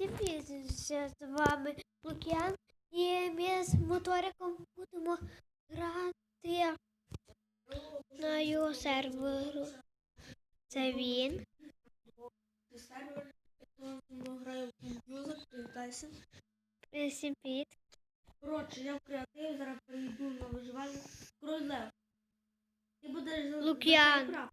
Всім привіт, з вами Лук'ян. І ми з моториком будемо грати на його серверу. Це він. сервер, привітайся. Е, Всім привіт. Коротше, я в креативі, зараз перейду на виживання. Король Ти будеш за, Лук'ян.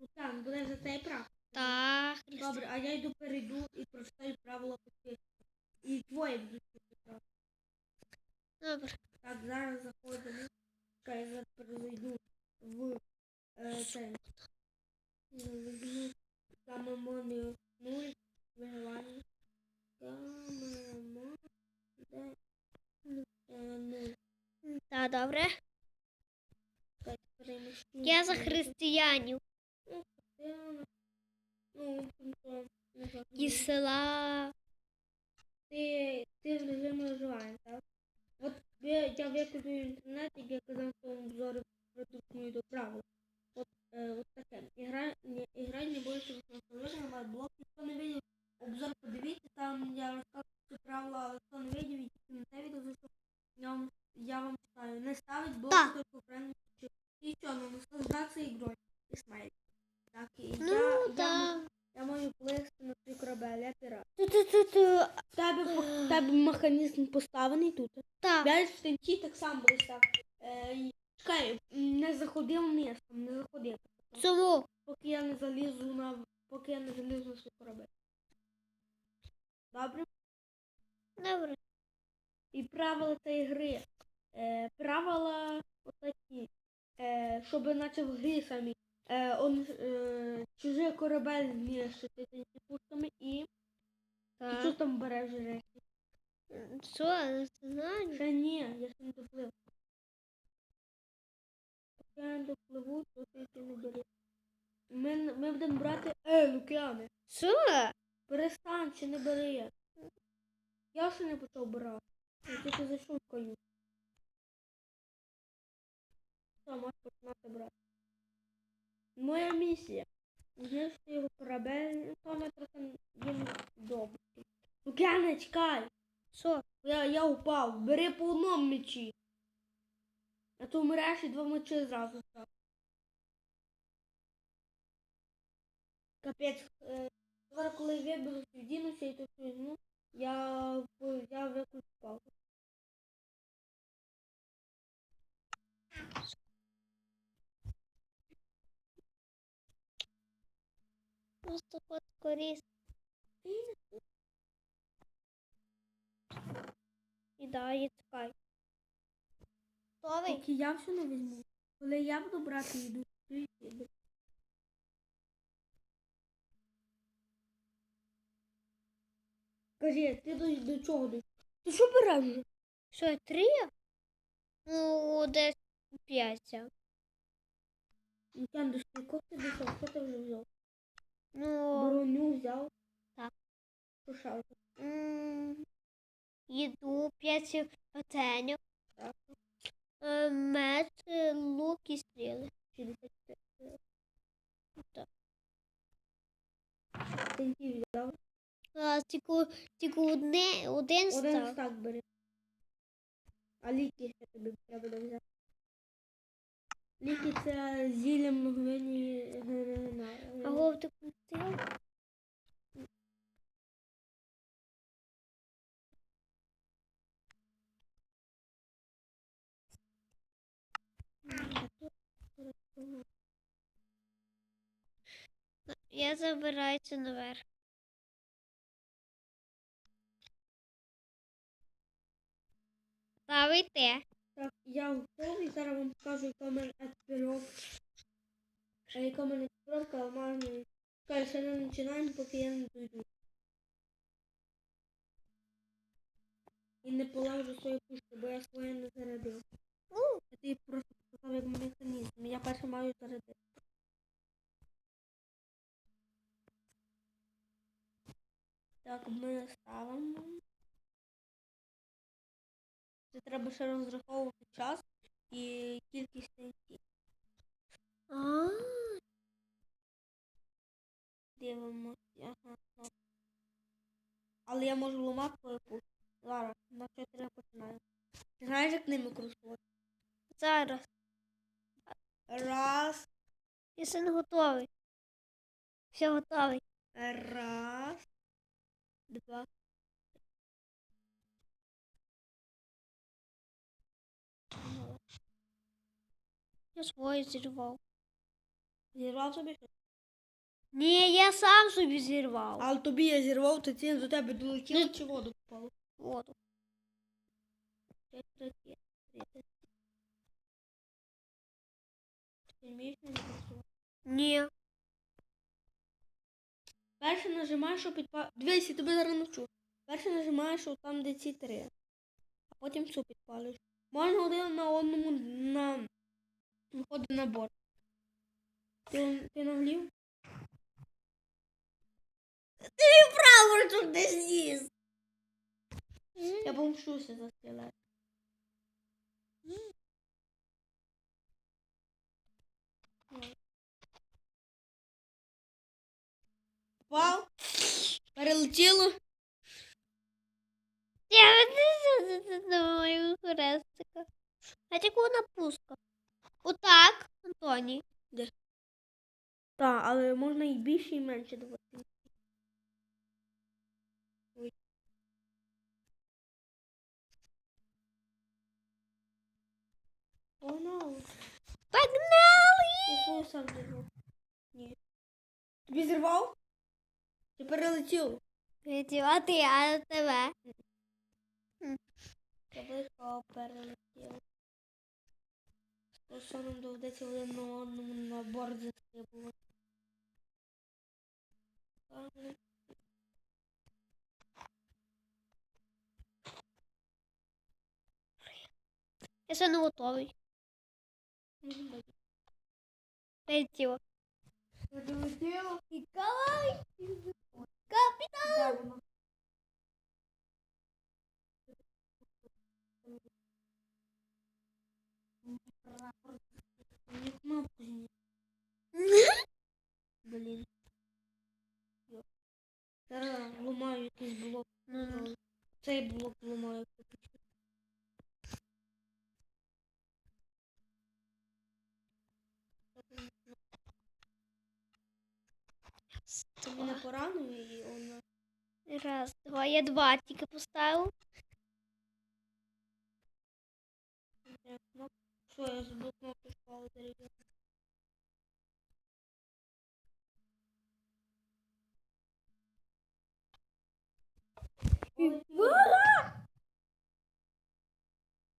Лук'ян, будеш за цей прав. Так. Добре, а я йду перейду і прочитаю правила підписки. І твоє будуть правила. Добре. Так, зараз заходимо. Чекай, я зараз перезайду в е, цей. Камамони 0, виживання. Камамон, де? Е, 0. Так, добре. Я за християнів Ну, із села. Ти, ти в режимі виживання, так? От я, я викладаю в інтернет, як я казав в своєму обзорі продуктної до правил. От, е, от таке. Ігра, не, іграй не боїться встановлення, має блок. Хто не видів, обзор подивіться, там я розказую ці правила, але хто не видів, і тільки на те відео зайшов, я вам, я вам читаю. Не ставить блок, только правильно чи- І що, ну, наслаждатися ігрою. І смайлик. Так, і Ну, я, так. я маю плисти на свій корабель, я пірат. Ту-ту-ту-ту. В тебе, в тебе механізм поставлений тут. Так. Далі в тенті так само так. Е, чекай, не заходив вниз, не заходив. Чому? Поки я не залізу на. Поки я не залізу на свій корабель. Добре? Добре. І правила цієї гри. Е, правила отакі. Е, щоб наче в грі самі. Е, он, е, чужий корабель тенті пушками і. і що там береш речі? Що, не знаю. Ще ні, я ще не доплив. Я не допливу, то ти не бери. Ми, ми будемо брати. Е, Лукіане, Що? перестань, ще не бери. Я ще не почав брати. Я тільки зайшов в каю. Все, можеш починати брати. Моя місія. Знищити його корабель, ну, то ми трохи їм добре. Лукіане, чекай! Що? Я, я упав. Бери по одному мечі. А то вмираєш і два мечі зразу став. Капець. Е, зараз коли я виберусь, вдінуся і тут візьму, я, в- я виключу паузу. Просто коріс. І далі чекай. Готовий? Тільки я все не візьму. Коли я буду брати їду, то бери. Кажи, ти до, до чого дійшов? Ти що береш вже? Що, три? Ну, десь п'ять. Антон, до скількох ти дійшов? Що ти вже взяв? Ну, Броню взяв. Так. М, їду, п'ять патенів, Так. е, меч, е, лук і стріли. 64. Так. Тенті взяв. А, тільки, тільки одне, один Один став. стак бери. А ліки ще тобі треба буде взяти. Ліки це зілля мгновені гена. А вовтик пустив? Я забираюся наверх. Ставите. Так, я готовий. Зараз вам покажу, яка в мене екіпіровка. Яка в мене екіпіровка, а ще не починаємо, поки я не дойду. І не положу свою пушку, бо я своє не зарядив. Я тобі просто показав як механізм. Я перше маю зарядити. Так, ми ставимо. Це треба ще розраховувати час і кількість. А, Дивимося. Ага. Але я можу ламати твою. Зараз, на чотири починаю. Ти знаєш, як ними користуватися? Зараз. Раз, Я син готовий. Все готовий. раз, два. Я своє зірвав. Зірвав собі щось? Ні, я сам собі зірвав. Але тобі я зірвав, то ці до тебе долетіло чи воду попало? Воду. Ні. Перше нажимаєш, що підпалюєш. Дивись, я тобі зараз навчу. Перше нажимаєш що там, де ці три. А потім цю підпалюєш. Можна один на одному на виходить на борт. Ти, ти наглів? Ти право тут не з'їз. Я помщуся за скелет. Вау! Перелетіло. Я не думаю, хрестика. А яку вона пуска? Отак, Антоні. Так, але можна і більше, і менше давати. Погнали. Погнали! Сам зірвав. Ні. Тобі зірвав? Ти перелетів. Віділа ти, а на тебе. Я близько перелетів. Просто нам доведеться один на одному на борт застрибувати. Я ще не готовий. Ну, Віділа. Перелетіло. Ніколай! Зняти. Блін. Зараз ламаю якийсь блок. Ну, Цей блок ламаю. Тобі не поранив і вона. Раз, я два тільки поставив. Що, я забув кнопку школи дерев'яну.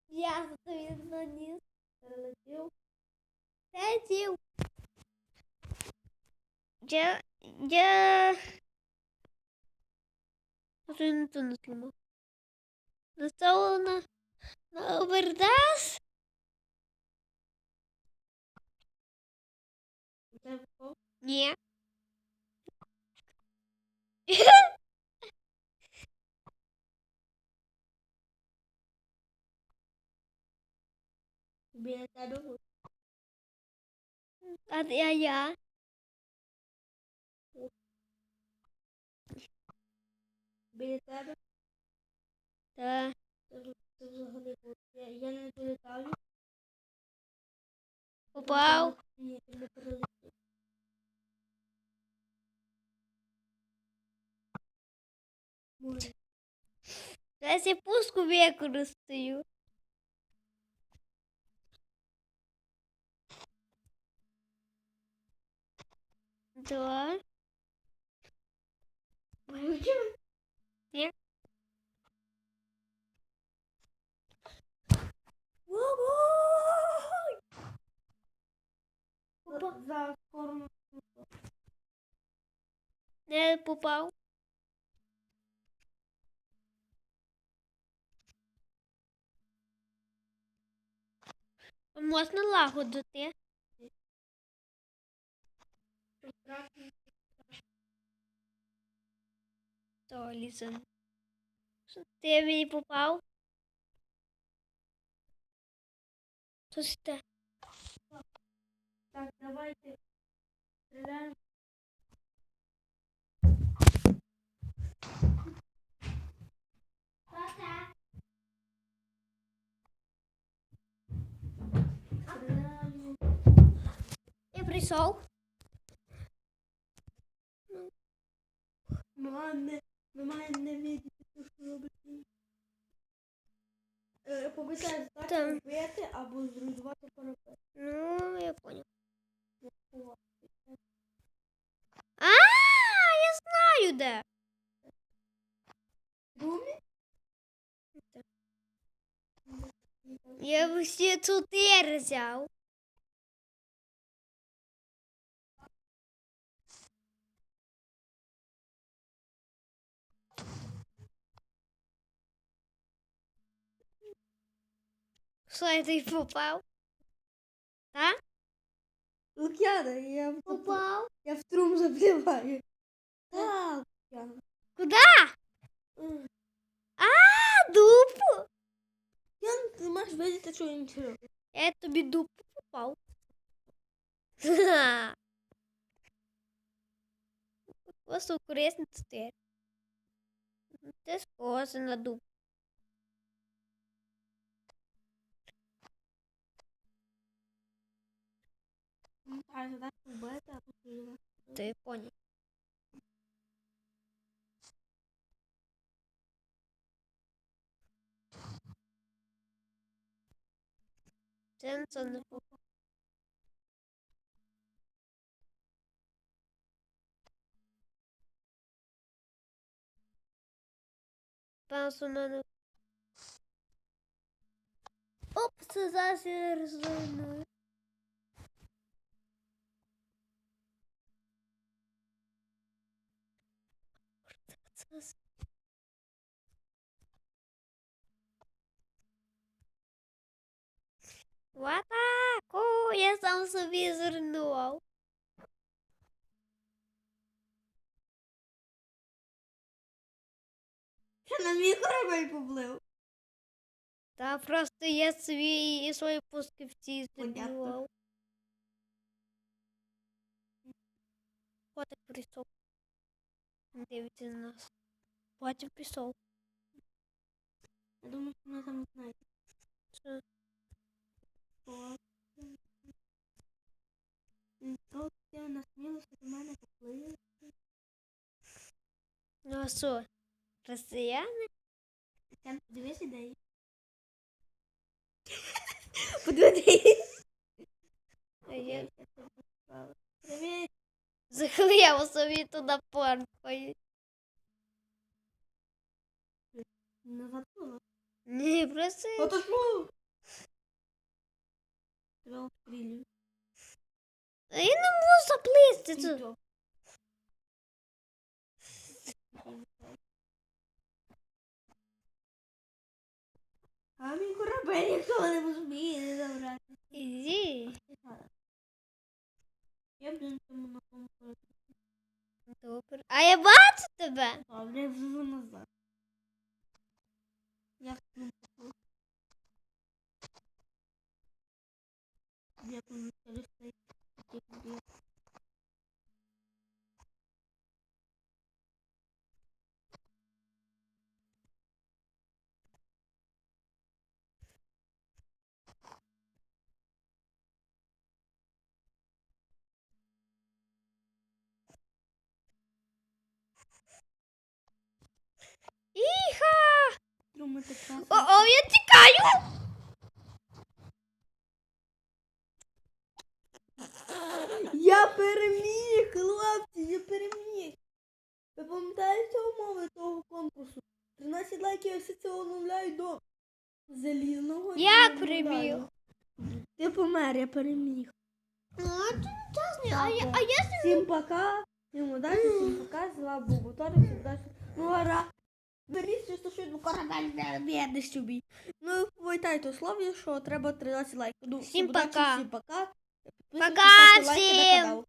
Я тобі наніс. Перелетів. Сидів. Я... Я... Може, не то не зламав. Настало на... На овердас? У тебе впав? Біля тебе. Та. Це, взагалі. Я, я не долітаю. Попав. Ні, ти не перелетів. Може. Зараз я пуску використаю. Два. Вилетів? Ні. За, сторону. Не попав. Можна лагодити. То, Лізон. Ти мені попав? Щось те. Так, давайте стріляємо. Я прийшов. Мане, мене ну, відео, що робити. Е, Побитай здати, або зруйнувати парапет. Ну, я понял. А, я знаю де. Я б ще чотири взяв. Що я тобі попав? Лук'яна, я в, Попав. я в струм запливаю. Так, Лук'яна. Куди? М. А, дупу. Лук'яна, ти маєш видіти, що він це робить. Я тобі дупу попав. Ха. Просто корисний чотири. Це схоже на дупу. Ну, Так, задача вбити, а тут зруйнувати. Ти на це не попав. Паус у мене. Оп, це зараз я розумію. В атаку! Я сам собі зруйнував. Що на мій корабель поплив? Та просто я свій і свої пусківці зруйнував. Котик прийшов. Дивиться на нас. Потім пішов. Я думаю, що вони там знають. Що? То ти насмілося до мене поплив. Ну а що? Росіяни? Тетяна, подивись ідеї. Подивись. Я Привіт. захлів собі туди порпаю. Назад було. Ні, просто. Ото ж було. Тебе обстрілюють. А я не можу заплисти тут. Нічого. А мій корабель ніхто не зміє забрати. Іди. Я б на цьому на тому кораблі. Добре. А я бачу тебе. Добре, я вживу назад. Як не поплив. Я Думати красиво. О-о, я тікаю! Я переміг, хлопці, я переміг. Ви пам'ятаєте умови того конкурсу? 13 лайків я все це оновляю до залізного. І переміг? оновляю. Ти помер, я переміг. Ну, це чесно, а я, а я Всім пока. Всім удачі, всім пока. Слава Богу. Торик, всім удачі. Ну, гара. Беріть швидко корабель бідний собі. Ну, пам'ятайте слові, що треба 13 лайків. Ну, Всім удачі, пока. Всім пока. Пока Підписуйтесь, ставте лайки на всім. канал.